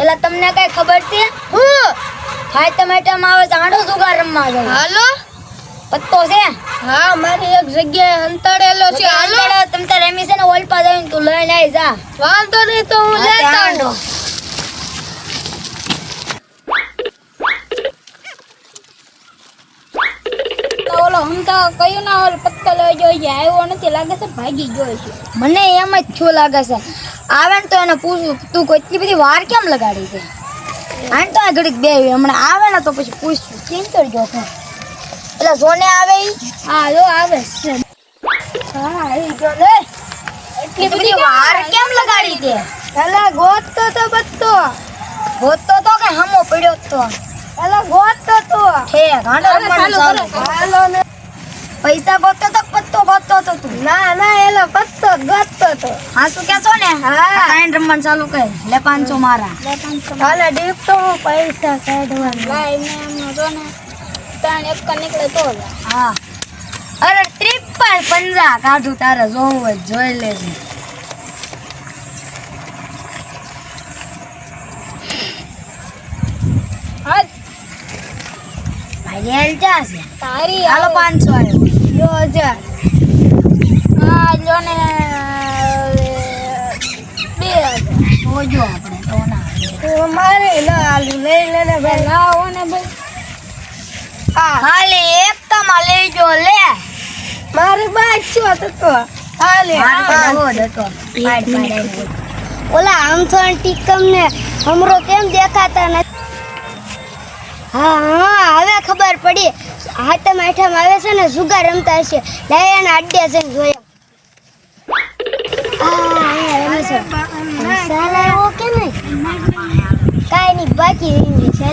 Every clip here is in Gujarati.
એટલે તમને કઈ ખબર છે? હું હાય ટમેટામાં આવે ચાંડો સુગા રમવા જાય હાલો? પત્તો છે? હા મારી એક જગ્યાએ અંતરેલો છે. હાલો? તમ તાર રમી છે ને ઓલપા જઈને તું લઈને આવી જા. વાંધો નહીં તો હું લેતા ચાંડો. ઓલો હમ તો કયું ના ઓલો પત્તો લઈ ગયો આવ્યો નથી લાગે છે ભાગી ગયો છે. મને એમ જ છું લાગે છે. આવે ને તો એને પૂછું તું કેટલી બધી વાર કેમ લગાડી છે? આને તો આ ઘડીક બે હમણાં આવે ને તો પછી પૂછું કેમ ગયો તો એટલે જોને આવે હા જો આવે છે. હા એ જો લે. એટલી બધી વાર કેમ લગાડી તે પેલા ગોતતો તો પત્તો ગોતતો તો કે હમો પડ્યો તો. પેલા ગોતતો તો. ઠે ગાંડો રમવાનું ચાલુ. ચાલુ. હાલો ને. પૈસા ગોતતો તો પત્તો ગોતતો તો તું. ના ના એલો પત્તો ગોતતો તો. હા શું કેસો ને? હા. કાંઈ રમવાનું ચાલુ કર. લે પાંચસો મારા. હાલે ડીપ તો પૈસા કાઢવાના. લાઈ ને એમનો જો ને ત્રણ એક નીકળે તો હા. અરે ત્રિપલ પંજા કાઢું તારે જોવું હોય જોઈ લેજે. હા ભાઈ રેલ જાશે તારી હાલો પાંચસો આવ્યો યો હજાર હા જો ને બે હજાર. જોજો આપણે તો ના મારે ના હાલું લઈ લે ને ભાઈ લાવો ને ભાઈ હા હાલે. એક તમા લેજો લે મારી બાજ છો તો તો હાલે. તો જ ઓલા આમથોન ટીકમ ને હમરો કેમ દેખાતા નથી? હા હા હવે ખબર પડી. હાથમ આઠમ આવે છે ને જુગાર રમતા હશે. લાયા અડ્ડે છે ને જોયા આ, છે. મસાલા એવો કે નહીં? બાકી રહી છે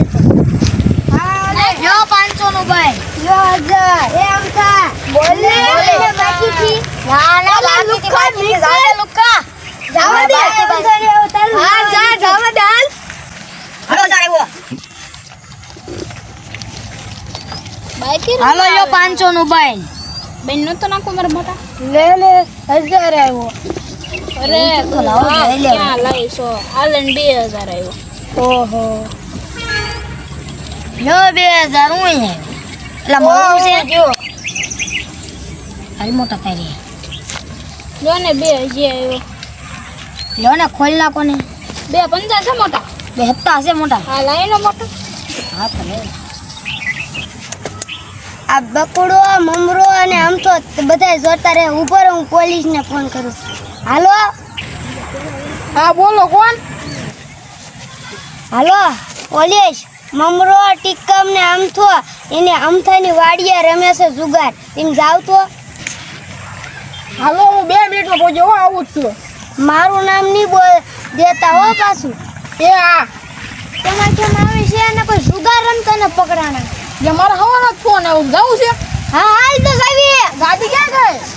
પાંચસો નું ભાઈ. બોલે. બાકી થી ના ના લુકા. જાવે જાવા દે બાકી, બાકી. અમથાને એવું તારું હા, જા, જાવા દે હાલ હાલો જાડેવો બાકી હાલો યો પાંચસો નું બેન બેનનું તો નાખો મારા મોટા. લે લે હજાર આવ્યો અરે તો લાવો, લઈ લેવો. ક્યાં લાવીશો? હાલે બે હજાર આવ્યો ઓહો. લો બે હજાર હું એટલે મોટું છે. જો. હાલ મોટા તારી લો ને બે હજી આવ્યો લો ને ખોલ નાખો ને. બે પંજા છે મોટા? બે હપ્તા હશે મોટા. હા લાઈનો મોટો. હા તો લે. આ બકડો મમરો અને આમ તો બધા જોતા રહે. ઊભો રહે હું પોલીસને ફોન કરું હાલો? હા બોલો કોણ? હાલો? પોલીસ મમરો ટીકમ ને આમથો. એને આમથાની વાડીએ રમે છે જુગાર. એમ જાવ તો? હાલો હું બે મિનિટમાં પહોંચ્યો હું આવું જ છું. મારું નામ નહીં બોલ દેતા હો પાછું. એ હા. તમારે કેમ આવે છે અને કોઈ જુગાર રમતા ને પકડાણા. જે મારા હવાનો જ ફોન આવું જવું છે? હા હાલ તો સાવી ગાડી ક્યાં ગઈ?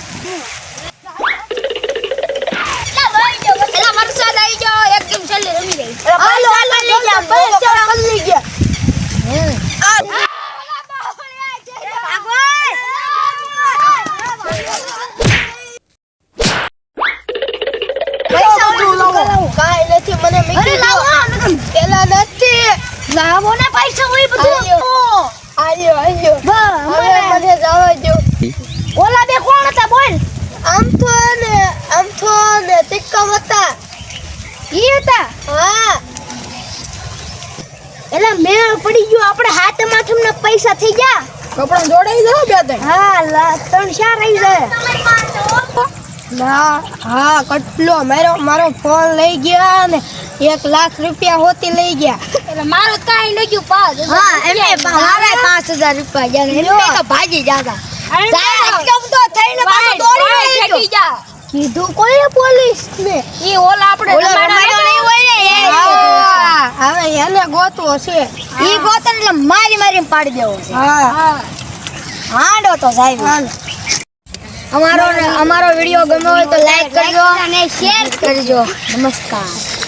લાવો. ને પૈસા હોય બધું. આલ્યો આલ્યો હવે મને. જવા દો ઓલા બે કોણ હતા બોલ? આમ તો ને આમ તો ને તિક્કમ હતા. ઈ હતા? હા. એટલે મેળ પડી ગયો. આપણે હાથ માથમ ના પૈસા થઈ ગયા. કપડા જોડાઈ જાવ બે ત્રણ. હા લા ત્રણ જાય. ના હા કેટલો મારો મારો ફોન લઈ ગયા ને એક લાખ રૂપિયા હોતી લઈ ગયા. મારું કાઈ ન ગયું હા એમને મારે પાંચ હજાર રૂપિયા ગયા એમને તો ભાગી જાતા. સાહેબ તો થઈને પાછો દોડી ગયો જા. કીધું કોઈ પોલીસ ને? ઈ ઓલા આપણે ઓલો રમાડા રમાડો નહીં હોય ને હવે એને ગોતવો છે. એ ગોતન એટલે મારી મારી પાડી દેવો છે. હા. હા હાંડો તો સાહેબ. અમારો અમારો વીડિયો ગમ્યો હોય તો લાઈક કરજો અને શેર કરજો. નમસ્કાર.